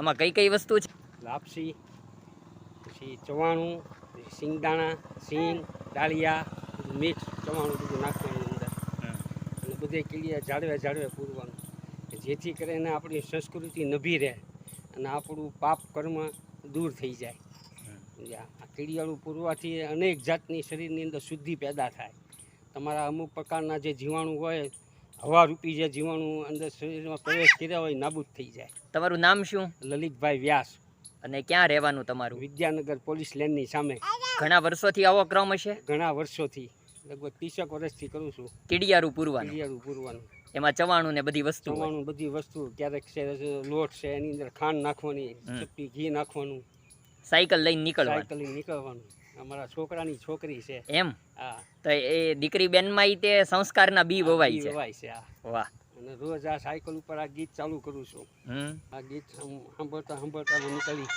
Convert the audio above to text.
આમાં કઈ કઈ વસ્તુ છે? લાપસી પછી ચવાણું પછી સિંગદાણા સિંગ ડાળિયા મીઠ ચવાણું બધું નાખવાનું અંદર. અને બધે કીડિયા જાળવે જાળવે પૂરવાનું. જેથી કરીને આપણી સંસ્કૃતિ નભી રહે અને આપણું પાપ કર્મ દૂર થઈ જાય. આ કીડિયાળું પૂરવાથી અનેક જાતની શરીરની અંદર શુદ્ધિ પેદા થાય. તમારા અમુક પ્રકારના જે જીવાણુ હોય હવારૂપી જે જીવાણુ અંદર શરીરમાં પ્રવેશ કર્યા હોય નાબૂદ થઈ જાય. તમારું નામ શું? લલિતભાઈ વ્યાસ. અને ક્યાં રહેવાનું તમારું? વિદ્યાનગર પોલીસ લેનની સામે. ઘણા વર્ષોથી આવો ક્રમ હશે? ઘણા વર્ષોથી. લગભગ ત્રીસેક વર્ષથી કરું છું. કીડિયારું પૂરવાનું. કીડિયારું પૂરવાનું. એમાં ચવાણું ને બધી વસ્તુ ચવાણું બધી વસ્તુ ક્યારેક છે લોટ છે એની અંદર ખાંડ નાખવાની. ચપટી ઘી નાખવાનું. સાયકલ લઈને નીકળવાનું. લઈને નીકળવાનું. અમારા છોકરાની છોકરી છે. એમ? હા. તો એ દીકરી બેનમાં તે સંસ્કારના બી વવાય છે. વવાય છે વાહ. અને રોજ આ સાયકલ ઉપર આ ગીત ચાલુ કરું છું. આ ગીત સાંભળતા સાંભળતા નીકળી.